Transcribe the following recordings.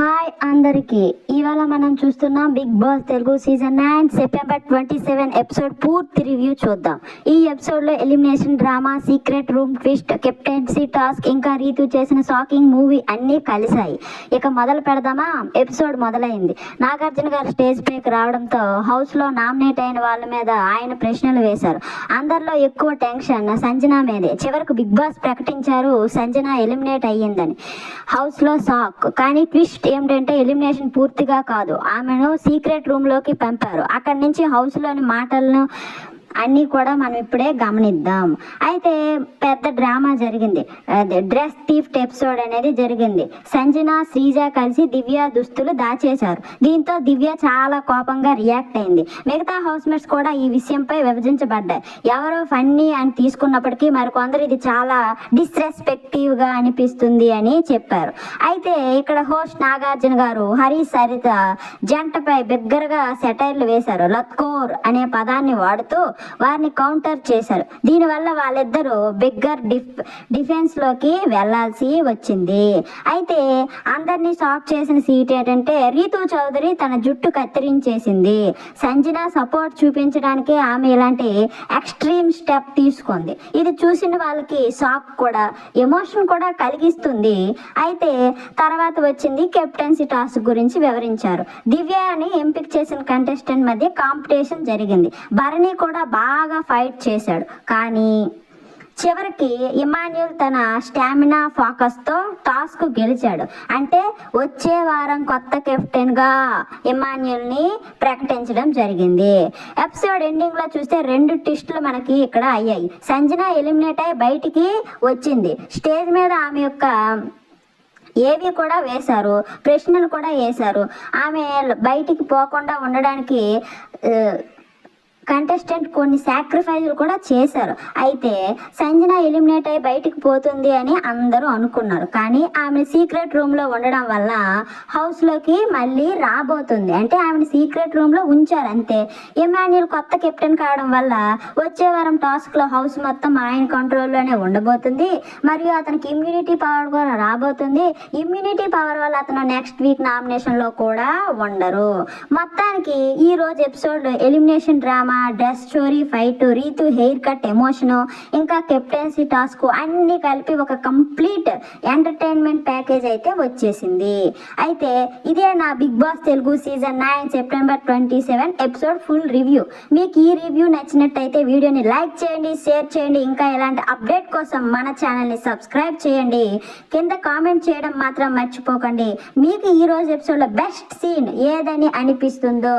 Hi అందరికీ. ఇవాళ మనం చూస్తున్నాం Bigg Boss Telugu season nine September twenty seven episode పూర్తి రివ్యూ చూద్దాం. ఈ ఎపిసోడ్లో elimination drama secret room twist captaincy task ఇంకా రీతు చేసిన షాకింగ్ మూవీ అన్నీ కలిశాయి. ఇక మొదలు పెడదామా? ఎపిసోడ్ మొదలైంది. నాగార్జున గారు స్టేజ్ పైకి రావడంతో హౌస్లో నామినేట్ అయిన వాళ్ళ మీద ఆయన ప్రశ్నలు వేశారు. అందరిలో ఎక్కువ టెన్షన్ సంజన మీదే. చివరకు బిగ్ బాస్ ప్రకటించారు సంజన ఎలిమినేట్ అయ్యిందని. హౌస్లో షాక్ కానీ ట్విస్ట్ ఏమిటంటే ఎలిమినేషన్ పూర్తిగా కాదు. ఆమెను సీక్రెట్ రూమ్లోకి పంపారు. అక్కడి నుంచి హౌస్లోని మాటలను అన్నీ కూడా మనం ఇప్పుడే గమనిద్దాం. అయితే పెద్ద డ్రామా జరిగింది. డ్రెస్ థీఫ్ ఎపిసోడ్ అనేది జరిగింది. సంజన శ్రీజ కలిసి దివ్య దుస్తులు దాచేశారు. దీంతో దివ్య చాలా కోపంగా రియాక్ట్ అయింది. మిగతా హౌస్ మేట్స్ కూడా ఈ విషయంపై విభజించబడ్డాయి. ఎవరో ఫన్నీ అని తీసుకున్నప్పటికీ మరికొందరు ఇది చాలా డిస్రెస్పెక్టివ్గా అనిపిస్తుంది అని చెప్పారు. అయితే ఇక్కడ హోస్ట్ నాగార్జున గారు హరి సరిత జంటపై బిగ్గరగా సెటైర్లు వేశారు. లత్కోర్ అనే పదాన్ని వాడుతూ వారిని కౌంటర్ చేశారు. దీనివల్ల వాళ్ళిద్దరూ బిగ్గర్ డిఫ్ డిఫెన్స్లోకి వెళ్ళాల్సి వచ్చింది. అయితే అందరినీ షాక్ చేసిన సీట్ ఏంటంటే రీతు చౌదరి తన జుట్టు కత్తిరించేసింది. సంజన సపోర్ట్ చూపించడానికి ఆమె ఇలాంటి ఎక్స్ట్రీమ్ స్టెప్ తీసుకుంది. ఇది చూసిన వాళ్ళకి షాక్ కూడా ఎమోషన్ కూడా కలిగిస్తుంది. అయితే తర్వాత వచ్చింది కెప్టెన్సీ టాస్క్ గురించి వివరించారు. దివ్యాని ఎంపిక చేసిన కంటెస్టెంట్ మధ్య కాంపిటీషన్ జరిగింది. భరణి కూడా బాగా ఫైట్ చేశాడు. కానీ చివరికి ఇమాన్యుల్ తన స్టామినా ఫోకస్తో టాస్క్ గెలిచాడు. అంటే వచ్చే వారం కొత్త కెప్టెన్గా ఇమాన్యుల్ని ప్రకటించడం జరిగింది. ఎపిసోడ్ ఎండింగ్లో చూస్తే రెండు ట్విస్టులు మనకి ఇక్కడ అయ్యాయి. సంజన ఎలిమినేట్ అయి బయటికి వచ్చింది. స్టేజ్ మీద ఆమె యొక్క ఏవి కూడా వేశారు ప్రశ్నలు కూడా వేశారు. ఆమె బయటికి పోకుండా ఉండడానికి కంటెస్టెంట్ కొన్ని సాక్రిఫైజులు కూడా చేశారు. అయితే సంజన ఎలిమినేట్ అయి బయటికి పోతుంది అని అందరూ అనుకున్నారు. కానీ ఆమె సీక్రెట్ రూమ్లో ఉండడం వల్ల హౌస్లోకి మళ్ళీ రాబోతుంది. అంటే ఆమెను సీక్రెట్ రూమ్లో ఉంచారు అంతే. ఎమాన్యుల్ కొత్త కెప్టెన్ కావడం వల్ల వచ్చే వారం టాస్క్లో హౌస్ మొత్తం ఆయన కంట్రోల్లోనే ఉండబోతుంది. మరియు అతనికి ఇమ్యూనిటీ పవర్ కూడా రాబోతుంది. ఇమ్యూనిటీ పవర్ వల్ల అతను నెక్స్ట్ వీక్ నామినేషన్లో కూడా ఉండరు. మొత్తానికి ఈ రోజు episode elimination drama dress story fight Ritu hair cut emotion ఇంకా కెప్టెన్సీ టాస్క్ అన్ని కలిపి ఒక కంప్లీట్ ఎంటర్టైన్మెంట్ ప్యాకేజ్ అయితే వచ్చేసింది. అయితే ఇదే నా Bigg Boss Telugu season nine September twenty seven episode full review మీకు ఈ రివ్యూ నచ్చినట్టయితే వీడియోని లైక్ చేయండి షేర్ చేయండి ఇంకా ఇలాంటి అప్డేట్ కోసం మన ఛానల్ని సబ్స్క్రైబ్ చేయండి. కింద కామెంట్ చేయడం మాత్రం మర్చిపోకండి. మీకు ఈ రోజు ఎపిసోడ్లో బెస్ట్ సీన్ ఏదని అనిపిస్తుందో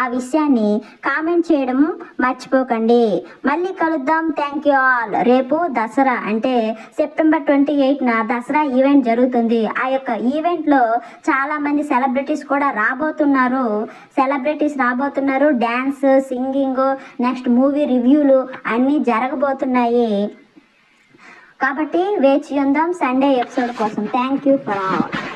ఆ విషయాన్ని కామెంట్ చేయడం మర్చిపోకండి. మళ్ళీ కలుద్దాం. థ్యాంక్ యూ ఆల్ రేపు దసరా అంటే సెప్టెంబర్ ట్వంటీ ఎయిట్న దసరా ఈవెంట్ జరుగుతుంది. ఆ యొక్క ఈవెంట్లో చాలామంది సెలబ్రిటీస్ కూడా రాబోతున్నారు. సెలబ్రిటీస్ రాబోతున్నారు. డ్యాన్స్ సింగింగ్ నెక్స్ట్ మూవీ రివ్యూలు అన్నీ జరగబోతున్నాయి. కాబట్టి వేచి ఉందాం సండే ఎపిసోడ్ కోసం. Thank you for all